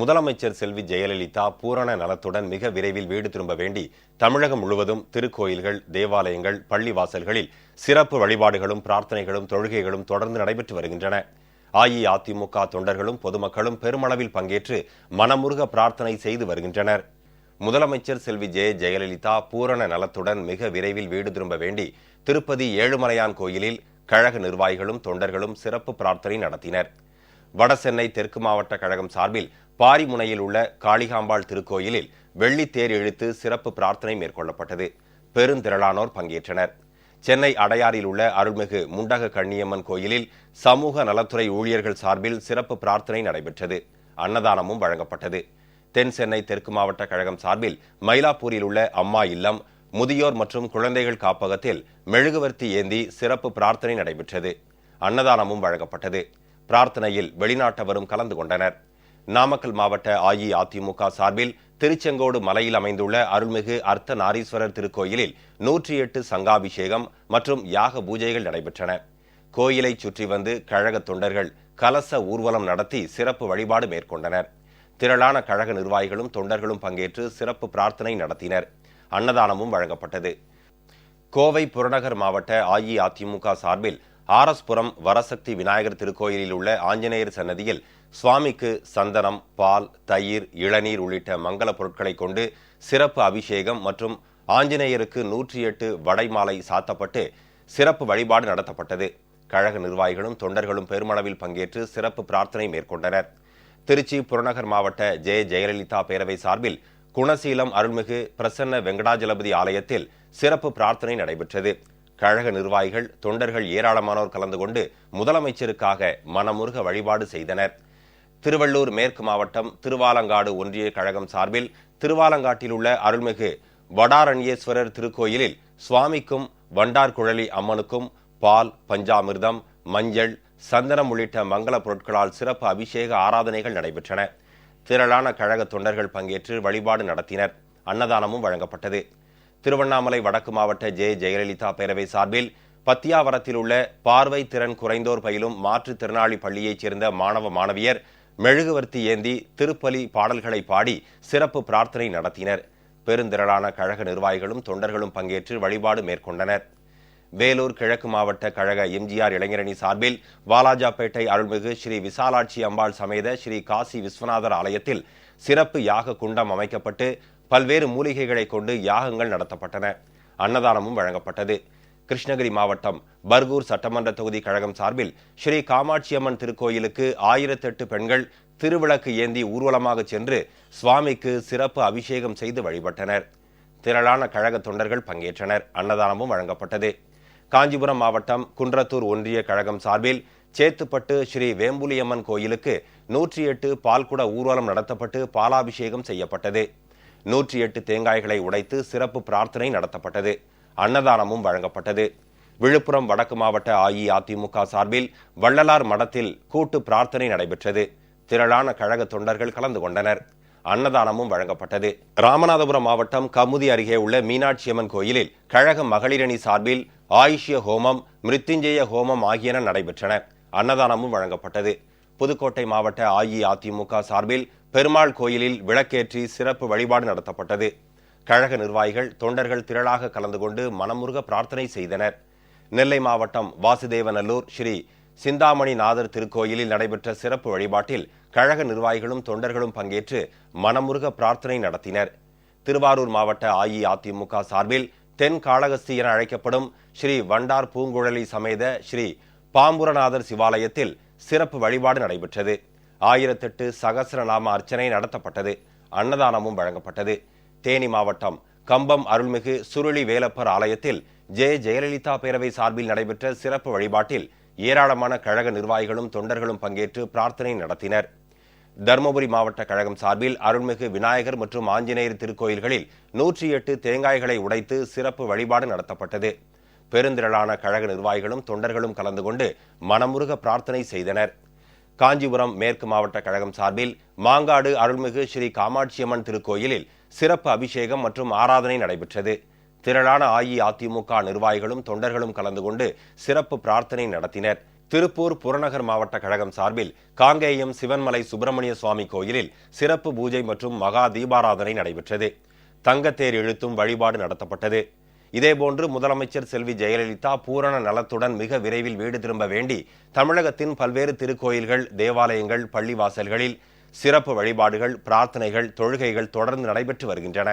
முதலமைச்சர் செல்வி ஜெயலலிதா பூரண நலத்துடன் மிக விரைவில் வீடு திரும்ப வேண்டி தமிழகம் முழுவதும் திருக்கோயில்கள் தேவாலயங்கள் பள்ளிவாசல்களில் சிறப்பு வழிபாடுகளும் பிரார்த்தனைகளும் தொழுகைகளும் தொடர்ந்து நடைபெற்று வருகின்றன. அஇஅதிமுக தொண்டர்களும் பொதுமக்களும் பெருமளவில் பங்கேற்று மனமுருக பிரார்த்தனை செய்து வருகின்றனர். முதலமைச்சர் செல்வி ஜெய ஜெயலலிதா பூரண நலத்துடன் மிக விரைவில் வீடு திரும்ப வேண்டி திருப்பதி ஏழுமலையான் கோயிலில் கழக நிர்வாகிகளும் தொண்டர்களும் சிறப்பு பிரார்த்தனை நடத்தினர். வடசென்னை தெற்கு மாவட்ட கழகம் சார்பில் பாரிமுனையில் உள்ள காளிகாம்பாள் திருக்கோயிலில் வெள்ளி தேர் இழுத்து சிறப்பு பிரார்த்தனை மேற்கொள்ளப்பட்டது. பெருந்திரளானோர் பங்கேற்றனர். சென்னை அடையாறில் உள்ள அருள்மிகு முண்டக கண்ணியம்மன் கோயிலில் சமூக நலத்துறை ஊழியர்கள் சார்பில் சிறப்பு பிரார்த்தனை நடைபெற்றது. அன்னதானமும் வழங்கப்பட்டது. தென் சென்னை தெற்கு மாவட்ட கழகம் சார்பில் மயிலாப்பூரில் உள்ள அம்மா இல்லம் முதியோர் மற்றும் குழந்தைகள் காப்பகத்தில் மெழுகுவர்த்தி ஏந்தி சிறப்பு பிரார்த்தனை நடைபெற்றது. அன்னதானமும் வழங்கப்பட்டது. பிரார்த்தனையில் வெளிநாட்டவரும் கலந்து கொண்டனர். நாமக்கல் மாவட்ட அஇஅதிமுக சார்பில் திருச்செங்கோடு மலையில் அமைந்துள்ள அருள்மிகு அர்த்த நாரீஸ்வரர் திருக்கோயிலில் நூற்றி எட்டு சங்காபிஷேகம் மற்றும் யாக பூஜைகள் நடைபெற்றன. கோயிலை சுற்றி வந்து கழக தொண்டர்கள் கலச ஊர்வலம் நடத்தி சிறப்பு வழிபாடு மேற்கொண்டனர். திரளான கழக நிர்வாகிகளும் தொண்டர்களும் பங்கேற்று சிறப்பு பிரார்த்தனை நடத்தினர். அன்னதானமும் வழங்கப்பட்டது. கோவை புறநகர் மாவட்ட அஇஅதிமுக சார்பில் ஆரஸ்புரம் வரசக்தி விநாயகர் திருக்கோயிலில் உள்ள ஆஞ்சநேயர் சன்னதியில் சுவாமிக்கு சந்தனம் பால் தயிர் இளநீர் உள்ளிட்ட மங்கள பொருட்களை கொண்டு சிறப்பு அபிஷேகம் மற்றும் ஆஞ்சநேயருக்கு நூற்றி எட்டு வடைமாலை சாத்தப்பட்டு சிறப்பு வழிபாடு நடத்தப்பட்டது. கழக நிர்வாகிகளும் தொண்டர்களும் பெருமளவில் பங்கேற்று சிறப்பு பிரார்த்தனை மேற்கொண்டனர். திருச்சி புறநகர் மாவட்ட ஜெய ஜெயலலிதா பேரவை சார்பில் குணசீலம் அருள்மிகு பிரசன்ன வெங்கடாஜலபதி ஆலயத்தில் சிறப்பு பிரார்த்தனை நடைபெற்றது. கழக நிர்வாகிகள் தொண்டர்கள் ஏராளமானோர் கலந்து கொண்டு முதலமைச்சருக்காக மனமுருக வழிபாடு செய்தனர். திருவள்ளூர் மேற்கு மாவட்டம் திருவாலங்காடு ஒன்றிய கழகம் சார்பில் திருவாலங்காட்டில் உள்ள அருள்மிகு வடாரண்யேஸ்வரர் திருக்கோயிலில் சுவாமிக்கும் வண்டார்குழலி அம்மனுக்கும் பால் பஞ்சாமிர்தம் மஞ்சள் சந்தனம் உள்ளிட்ட மங்கள பொருட்களால் சிறப்பு அபிஷேக ஆராதனைகள் நடைபெற்றன. திரளான கழக தொண்டர்கள் பங்கேற்று வழிபாடு நடத்தினர். அன்னதானமும் வழங்கப்பட்டது. திருவண்ணாமலை வடக்கு மாவட்ட ஜெய ஜெயலலிதா பேரவை சார்பில் பத்தியாவரத்தில் உள்ள பார்வை திறன் குறைந்தோர் பயிலும் மாற்றுத்திறனாளி பள்ளியைச் சேர்ந்த மாணவ மாணவியர் மெழுகுவர்த்தி ஏந்தி திருப்பலி பாடல்களை பாடி சிறப்பு பிரார்த்தனை நடத்தினர். பெருந்திரளான கழக நிர்வாகிகளும் தொண்டர்களும் பங்கேற்று வழிபாடு மேற்கொண்டனர். வேலூர் கிழக்கு மாவட்ட கழக எம்ஜிஆர் இளைஞரணி சார்பில் வாலாஜாபேட்டை அருள்மிகு ஸ்ரீ விசாலாட்சி அம்பாள் சமேத ஸ்ரீ காசி விஸ்வநாதர் ஆலயத்தில் சிறப்பு யாக குண்டம் அமைக்கப்பட்டு பல்வேறு மூலிகைகளை கொண்டு யாகங்கள் நடத்தப்பட்டன. அன்னதானமும் வழங்கப்பட்டது. கிருஷ்ணகிரி மாவட்டம் பர்கூர் சட்டமன்ற தொகுதி கழகம் சார்பில் ஸ்ரீ காமாட்சியம்மன் திருக்கோயிலுக்கு ஆயிரத்தெட்டு பெண்கள் திருவிளக்கு ஏந்தி ஊர்வலமாக சென்று சுவாமிக்கு சிறப்பு அபிஷேகம் செய்து வழிபட்டனர். திரளான கழக தொண்டர்கள் பங்கேற்றனர். அன்னதானமும் வழங்கப்பட்டது. காஞ்சிபுரம் மாவட்டம் குன்றத்தூர் ஒன்றிய கழகம் சார்பில் சேத்துப்பட்டு ஸ்ரீ வேம்புலியம்மன் கோயிலுக்கு நூற்றி எட்டு பால்குட ஊர்வலம் நடத்தப்பட்டு பாலாபிஷேகம் செய்யப்பட்டது. நூற்றி எட்டு தேங்காய்களை உடைத்து சிறப்பு பிரார்த்தனை நடத்தப்பட்டது. அன்னதானமும் வழங்கப்பட்டது. விழுப்புரம் வடக்கு மாவட்ட அஇஅதிமுக சார்பில் வள்ளலார் மடத்தில் கூட்டு பிரார்த்தனை நடைபெற்றது. திரளான கழக தொண்டர்கள் கலந்து கொண்டனர். அன்னதானமும் வழங்கப்பட்டது. ராமநாதபுரம் மாவட்டம் கமுதி அருகே உள்ள மீனாட்சியம்மன் கோயிலில் கழக மகளிரணி சார்பில் ஆயுஷ்ய ஹோமம் மிருத்யுஞ்சய ஹோமம் ஆகியன நடைபெற்றன. அன்னதானமும் வழங்கப்பட்டது. புதுக்கோட்டை மாவட்ட அஇஅதிமுக சார்பில் பெருமாள் கோயிலில் விளக்கேற்றி சிறப்பு வழிபாடு நடத்தப்பட்டது. கழக நிர்வாகிகள் தொண்டர்கள் திரளாக கலந்து கொண்டு மனமுருக பிரார்த்தனை செய்தனர். நெல்லை மாவட்டம் வாசுதேவநல்லூர் ஸ்ரீ சிந்தாமணி நாதர் திருக்கோயிலில் நடைபெற்ற சிறப்பு வழிபாட்டில் கழக நிர்வாகிகளும் தொண்டர்களும் பங்கேற்று மனமுருக பிரார்த்தனை நடத்தினர். திருவாரூர் மாவட்ட அஇஅதிமுக சார்பில் தென் காளகஸ்தி என அழைக்கப்படும் ஸ்ரீ வண்டார் பூங்குழலி சமேத ஸ்ரீ பாம்புரநாதர் சிவாலயத்தில் சிறப்பு வழிபாடு நடைபெற்றது. ஆயிரத்தெட்டு சகசிரநாம அர்ச்சனை நடத்தப்பட்டது. அன்னதானமும் வழங்கப்பட்டது. தேனி மாவட்டம் கம்பம் அருள்மிகு சுருளி வேலப்பர் ஆலயத்தில் ஜே. ஜெயலலிதா பேரவை சார்பில் நடைபெற்ற சிறப்பு வழிபாட்டில் ஏராளமான கழக நிர்வாகிகளும் தொண்டர்களும் பங்கேற்று பிரார்த்தனை நடத்தினர். தருமபுரி மாவட்ட கழகம் சார்பில் அருள்மிகு விநாயகர் மற்றும் ஆஞ்சநேயர் திருக்கோயில்களில் நூற்றி எட்டு தேங்காய்களை உடைத்து சிறப்பு வழிபாடு நடத்தப்பட்டது. பெருந்திரளான கழக நிர்வாகிகளும் தொண்டர்களும் கலந்து கொண்டு மனமுருக பிரார்த்தனை செய்தனர். காஞ்சிபுரம் மேற்கு மாவட்ட கழகம் சார்பில் மாங்காடு அருள்மிகு ஸ்ரீ காமாட்சியம்மன் திருக்கோயிலில் சிறப்பு அபிஷேகம் மற்றும் ஆராதனை நடைபெற்றது. திரளான அஇஅதிமுக நிர்வாகிகளும் தொண்டர்களும் கலந்து கொண்டு சிறப்பு பிரார்த்தனை நடத்தினர். திருப்பூர் புறநகர் மாவட்ட கழகம் சார்பில் காங்கேயம் சிவன்மலை சுப்பிரமணிய சுவாமி கோயிலில் சிறப்பு பூஜை மற்றும் மகா தீபாராதனை நடைபெற்றது. தங்கத்தேர் இழுத்தும் வழிபாடு நடத்தப்பட்டது. இதேபோன்று முதலமைச்சர் செல்வி ஜெயலலிதா பூரண நலத்துடன் மிக விரைவில் வீடு திரும்ப வேண்டி தமிழகத்தின் பல்வேறு திருக்கோயில்கள் தேவாலயங்கள் பள்ளிவாசல்களில் சிறப்பு வழிபாடுகள் பிரார்த்தனைகள் தொழுகைகள் தொடர்ந்து நடைபெற்று வருகின்றன.